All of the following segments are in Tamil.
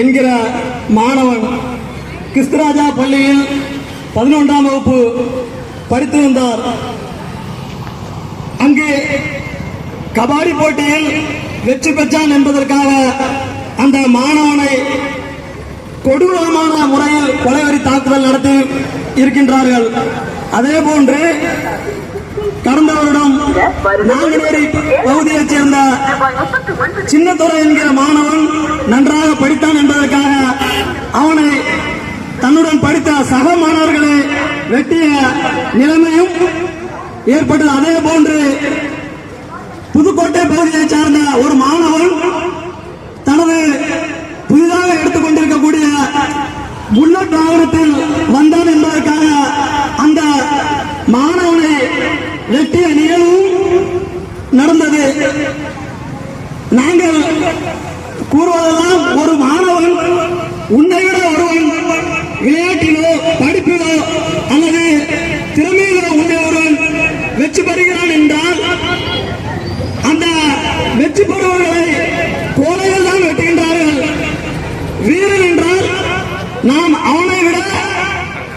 என்கிற மாணவன் கிறிஸ்துராஜா பள்ளியில் பதினொன்றாம் வகுப்பு படித்து வந்தார் அங்கே கபாடி போட்டியில் வெற்றி பெற்றான் என்பதற்காக அந்த மாணவனை கொடூரமான முறையில் கொலைவரி தாக்குதல் நடத்தி இருக்கின்றார்கள். அதே போன்று கடந்த வருடம் நாங்குநேரி பகுதியைச் சேர்ந்த சின்னத்துறை என்கிற மாணவன் நன்றாக படித்தான் என்பதற்காக அவனை தன்னுடன் படித்த சக மாணவர்களை வெட்டிய நிலைமையும் ஏற்பட்டது. அதே போன்று புதுக்கோட்டை பகுதியைச் சார்ந்த ஒரு மாணவன் தனது புதிதாக எடுத்துக்கொண்டிருக்கக்கூடிய புல்லட் வாகனத்தில் வந்தான் என்பதற்காக அந்த மாணவனை வெட்டிய நிலை நடந்தது நாங்கள் கூறுவதெல்லாம் ஒரு மாணவன் உன்னை விட ஒருவன் விளையாட்டிலோ படிப்பிலோ அல்லது திறமையிலோ உன்னை ஒருவன் வெற்றி பெறுகிறான் என்றால் அந்த வெற்றி பெறுவர்களை கோலைகள் தான் வெட்டுகின்றார்கள். வீரன் என்றால் நாம் அவனை விட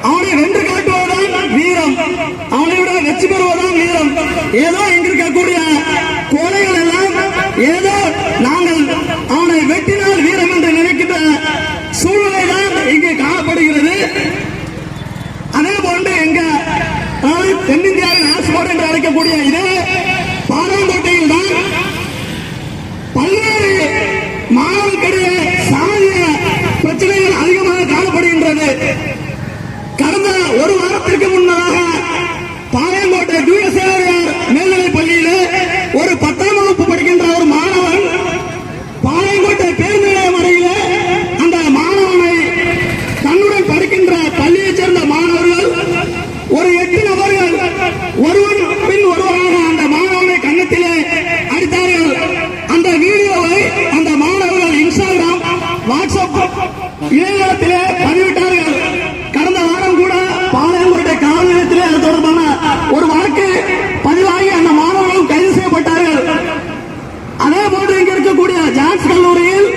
அவனை வென்று காட்டுவதுதான் வீரம் அவனை விட வெற்றி பெறுவதுதான் வீரம் ஏதோ இங்க இருக்கக்கூடிய கோலைகள் எல்லாம் ஏதோ நாங்கள் அவனை வெட்டினால் வீரம் என்று நினைக்கின்ற சூழ்நிலை தான் இங்கே காணப்படுகிறது அதே போன்று எங்க அதாவது தென்னிந்தியாவின் இருக்கக்கூடிய என்று அழைக்கக்கூடிய இதே பாராங்கோட்டையில் தான் பல்வேறு மாணவ சாதிய பிரச்சனைகள் அதிகமாக காணப்படுகின்றது கடந்த ஒரு வாரத்திற்கு முன்னதாக பாளையங்கோட்டை தூயசேரியார் மேல்நிலைப் பள்ளியிலே ஒரு பத்தாம் வகுப்பு படிக்கின்ற ஒரு மாணவன் பாளையங்கோட்டை பேருந்து நிலையம் அருகிலே அந்த மாணவனை தன்னுடன் படிக்கின்ற பள்ளியைச் சேர்ந்த மாணவர்கள் ஒரு எட்டு நபர்கள் ஒருவன் பின் ஒருவராக அந்த மாணவனை கன்னத்திலே அடித்தார்கள் அந்த வீடியோவை அந்த மாணவர்கள் இன்ஸ்டாகிராம் வாட்ஸ்அப் இணையதளத்திலே பதிவிட்டார்கள் கடந்த வாரம் கூட பாளையங்கோட்டை காவல் நிலையத்திலே அது தொடர்பான ஒரு வழக்கு பதிவாகி அந்த மாணவர்களும் கைது செய்யப்பட்டார்கள் அதே போன்று இங்க இருக்கக்கூடிய ஜான்ஸ் கல்லூரியில்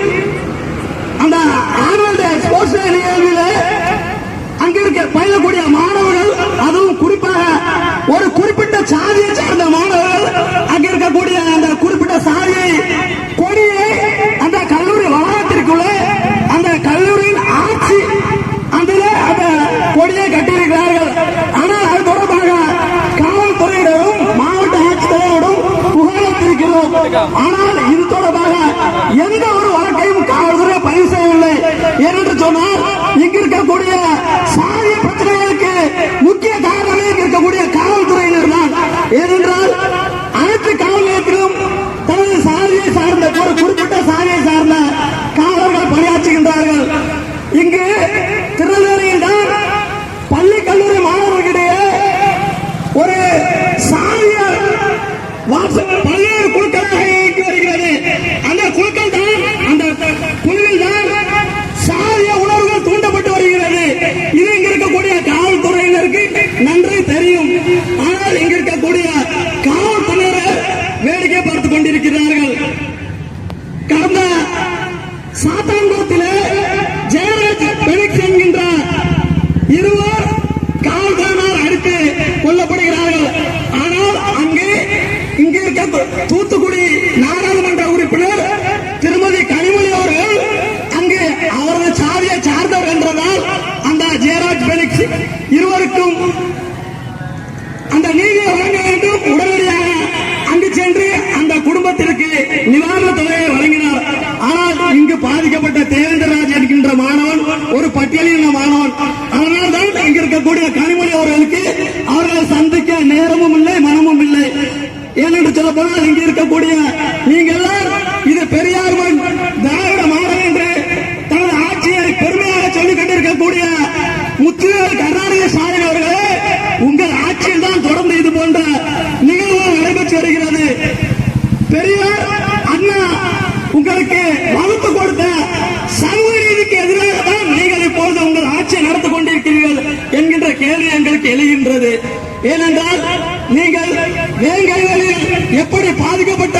அந்த ஆனுவல் டே ஸ்போர்ட்ஸ் டே நிகழ்வில் அங்க இருக்க பயிலக்கூடிய மாணவர்கள் அதுவும் குறிப்பாக ஒரு குறிப்பிட்ட சாதியை சார்ந்த மாணவர்கள் அங்க இருக்கக்கூடிய அந்த குறிப்பிட்ட சாதியை கொடியை அந்த கல்லூரி வளாகத்திற்குள்ளே அந்த கல்லூரியின் ஆட்சி அதில் அந்த கொடியை கட்டியிருக்கிறார்கள். ஆனால் அது தொடர்பாக காவல்துறையினரும் மாவட்ட ஆட்சித்தலைவரும் புகார் ஆனால் இது தொடர்பாக எந்த ஒரு தான் இருவருக்கும் அந்த நீதியை வழங்க வேண்டும். உடனடியாக அங்கு சென்று அந்த குடும்பத்திற்கு நிவாரண தொகையை வழங்கினார். ஆனால் இங்கு பாதிக்கப்பட்ட தேவேந்திரராஜ் என்கின்ற மாணவன் ஒரு பட்டியலின மாணவன் அதனால் தான் இங்க இருக்கக்கூடிய கனிமொழி அவர்களுக்கு அவர்களை சந்திக்க நேரமும் இல்லை மனமும் இல்லை. ஏனென்று சொல்ல போனால் இங்க இருக்கக்கூடிய இருக்கிறீர்கள் என்கின்ற கேள்வி எங்களுக்கு எழுகின்றது. ஏனென்றால் நீங்கள் வேங்கைகளில் எப்படி பாதிக்கப்பட்ட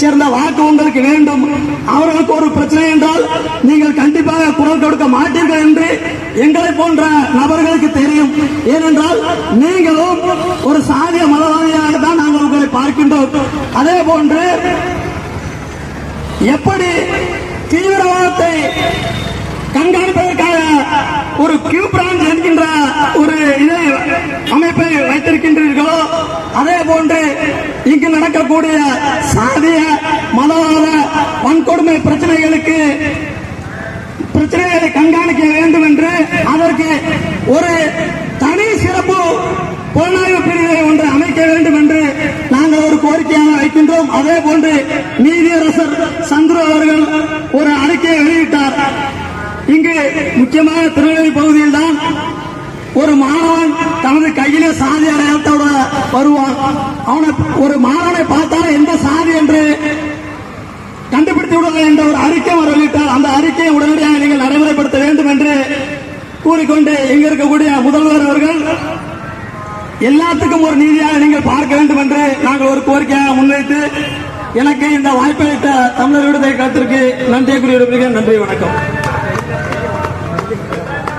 சேர்ந்த வாக்கு உங்களுக்கு வேண்டும். அவர்களுக்கு ஒரு பிரச்சனை என்றால் நீங்கள் கண்டிப்பாக குரல் கொடுக்க மாட்டீர்கள் என்று எங்களை போன்ற நபர்களுக்கு தெரியும். ஏனென்றால் நீங்களும் ஒரு சாதிய மதவாதியாக தான் நாங்கள் உங்களை பார்க்கின்றோம். அதே போன்று எப்படி தீவிரவாதத்தை கண்காணிப்பதற்காக ஒரு கியூ பிரான்ச் என்கின்ற ஒரு இதை அமைப்பை வைத்திருக்கின்றீர்களோ அதே போன்று இங்கு நடக்கக்கூடிய சாதிய மதவாத வன்கொடுமை பிரச்சனைகளுக்கு பிரச்சனைகளை கண்காணிக்க வேண்டும் என்று அதற்கு ஒரு தனி சிறப்பு புலனாய்வு பிரிவை ஒன்று அமைக்க வேண்டும் என்று நாங்கள் ஒரு கோரிக்கையாக வைக்கின்றோம். அதே போன்று நீதியரசர் சந்துரு அவர்கள் ஒரு அறிக்கையை வெளியிட்டார். இங்கு முக்கியமாக திருநெல்வேலி பகுதியில் தான் ஒரு மாணவன் தனது கையிலே சாதி அடையாளத்தோட வருவான். அவனை ஒரு மாணவனை பார்த்தாலும் எந்த சாதி என்று கண்டுபிடித்து விடுங்கள் என்ற ஒரு அறிக்கை அவர் வெளியிட்டார். அந்த அறிக்கையை உடனடியாக நீங்கள் நடைமுறைப்படுத்த வேண்டும் என்று கூறிக்கொண்டு இங்கு இருக்கக்கூடிய முதல்வர் அவர்கள் எல்லாத்துக்கும் ஒரு நீதியாக நீங்கள் பார்க்க வேண்டும் என்று நாங்கள் ஒரு கோரிக்கையாக முன்வைத்து எனக்கு இந்த வாய்ப்பளித்த தமிழர் விடுதலை கருத்திற்கு நன்றியை கூறியிருக்கிறேன் நன்றி வணக்கம்.